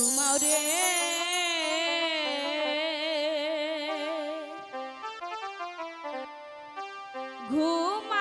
ঘুমাও রে ঘুমা